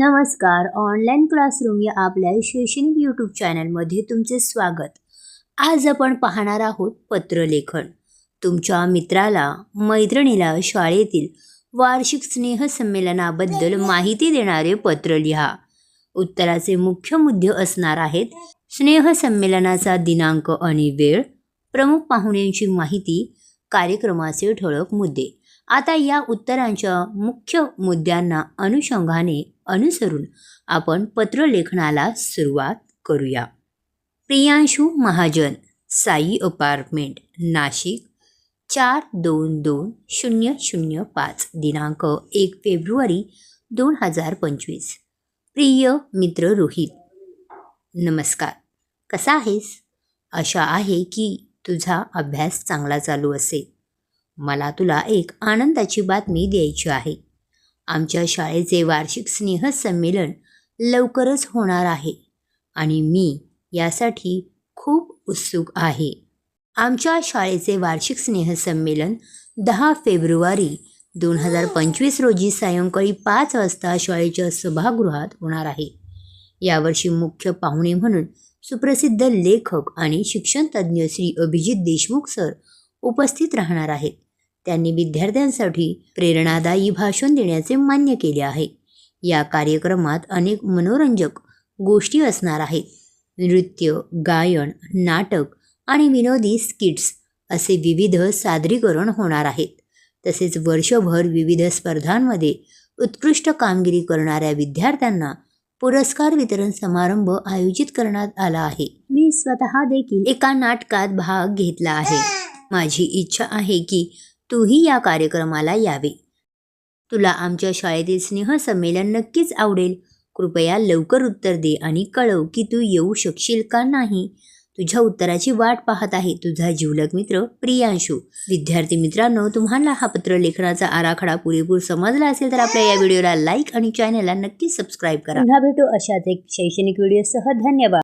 नमस्कार. Online classroom या आपल्या शैक्षणिक यूट्यूब चॅनलमध्ये तुमचे स्वागत. आज आपण पाहणार आहोत पत्रलेखन. तुमच्या मित्राला मैत्रिणीला शाळेतील वार्षिक स्नेहसंमेलनाबद्दल माहिती देणारे पत्र लिहा. उत्तराचे मुख्य मुद्दे असणार आहेत स्नेहसंमेलनाचा दिनांक आणि वेळ प्रमुख पाहुण्यांची माहिती कार्यक्रमाचे ठळक मुद्दे. आता या उत्तरांच्या मुख्य मुद्द्यांना अनुषंगाने अनुसरून आपण पत्रलेखनाला सुरुवात करूया. प्रियांशू महाजन साई अपार्टमेंट नाशिक चार दोन दोन शून्य शून्य पाच दिनांक एक फेब्रुवारी दोन हजार पंचवीस. प्रिय मित्र रोहित नमस्कार. कसा आहेस? आशा आहे की तुझा अभ्यास चांगला चालू असेल. मला तुला एक आनंदाची बातमी द्यायची आहे. आमच्या शाळेचे वार्षिक स्नेहसंमेलन लवकरच होणार आहे आणि मी यासाठी खूप उत्सुक आहे. आमच्या शाळेचे वार्षिक स्नेहसंमेलन दहा फेब्रुवारी दोन हजार पंचवीस रोजी सायंकाळी पाच वाजता शाळेच्या सभागृहात होणार आहे. यावर्षी मुख्य पाहुणे म्हणून सुप्रसिद्ध लेखक आणि शिक्षणतज्ज्ञ श्री अभिजित देशमुख सर उपस्थित राहणार आहेत. त्यांनी विद्यार्थ्यांसाठी प्रेरणादायी भाषण देण्याचे मान्य केले आहे. या कार्यक्रमात अनेक मनोरंजक गोष्टी असणार आहेत. नृत्य गायन नाटक आणि विनोदी स्किट्स असे विविध सादरीकरण होणार आहेत. तसेच वर्षभर विविध स्पर्धांमध्ये उत्कृष्ट कामगिरी करणाऱ्या विद्यार्थ्यांना पुरस्कार वितरण समारंभ आयोजित करण्यात आला आहे. मी स्वतः देखील एका नाटकात भाग घेतला आहे. माझी इच्छा आहे की तूही या कार्यक्रमाला यावे. तुला आमच्या शाळेतील स्नेहसंमेलन नक्कीच आवडेल. कृपया लवकर उत्तर दे आणि कळव की तू येऊ शकशील का नाही. तुझ्या उत्तराची वाट पाहत आहे तुझा जीवलग मित्र प्रियांशू. विद्यार्थी मित्रांनो तुम्हाला हा पत्र लेखनाचा आराखडा पुरेपूर समजला असेल तर आपल्या या व्हिडिओला लाईक आणि चॅनलला नक्की सबस्क्राईब करा. भेटू अशाच एक शैक्षणिक व्हिडिओसह. धन्यवाद.